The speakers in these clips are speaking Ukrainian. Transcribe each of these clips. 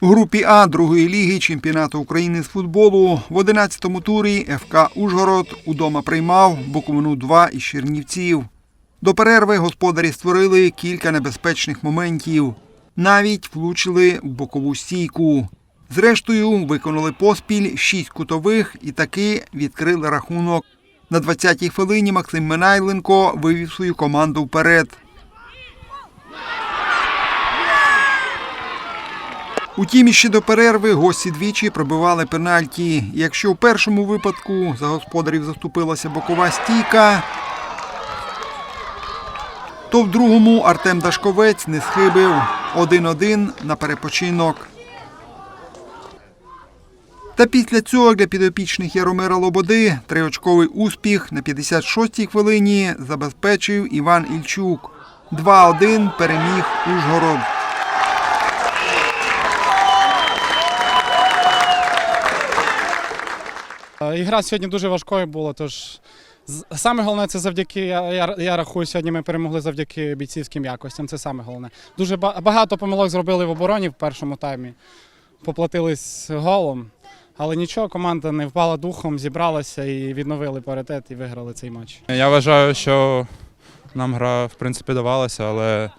У групі А другої ліги чемпіонату України з футболу в 11-му турі ФК Ужгород удома приймав Буковину 2 із Чернівців. До перерви господарі створили кілька небезпечних моментів. Навіть влучили в бокову стійку. Зрештою, виконали поспіль шість кутових і таки відкрили рахунок. На 20-й хвилині Максим Минайленко вивів свою команду вперед. Утім, іще до перерви гості двічі пробивали пенальті. Якщо в першому випадку за господарів заступилася бокова стійка, то в другому Артем Дашковець не схибив 1-1 на перепочинок. Та після цього для підопічних Яромира Лободи триочковий успіх на 56-й хвилині забезпечив Іван Ільчук. 2-1 переміг Ужгород. Ігра сьогодні дуже важкою була, тож саме головне це завдяки. Я, я, я рахую, сьогодні ми перемогли завдяки бійцівським якостям. Це саме головне. Дуже багато помилок зробили в обороні в першому таймі. Поплатились голом. Але нічого, команда не впала духом, зібралася і відновили паритет і виграли цей матч. Я вважаю, що нам гра в принципі давалася, але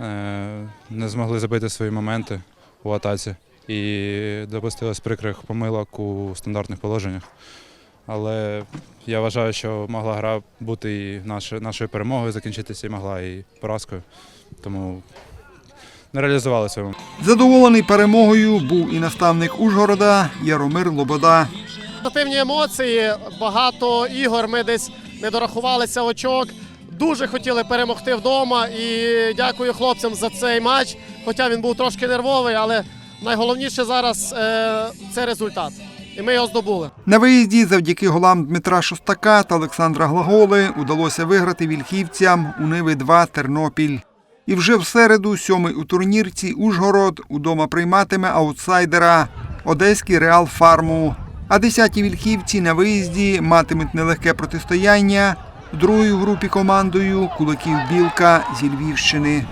е, не змогли забити свої моменти у атаці і допустилось прикрих помилок у стандартних положеннях. Але я вважаю, що могла гра бути і нашою перемогою закінчитися, і могла і поразкою. Тому не реалізували свою Задоволений перемогою був і наставник Ужгорода Яромир Лобода. Позитивні емоції, багато ігор. Ми десь не дорахувалися очок. Дуже хотіли перемогти вдома. І дякую хлопцям за цей матч. Хоча він був трошки нервовий, але найголовніше зараз е, це результат. І ми його здобули. На виїзді завдяки голам Дмитра Шостака та Олександра Глаголи удалося виграти вільхівцям у Ниви 2 Тернопіль. І вже в середу, сьомий у турнірці, Ужгород удома прийматиме аутсайдера Одеський Реал Фарму. А десяті вільхівці на виїзді матимуть нелегке протистояння другою групі командою Кулаків Білка зі Львівщини.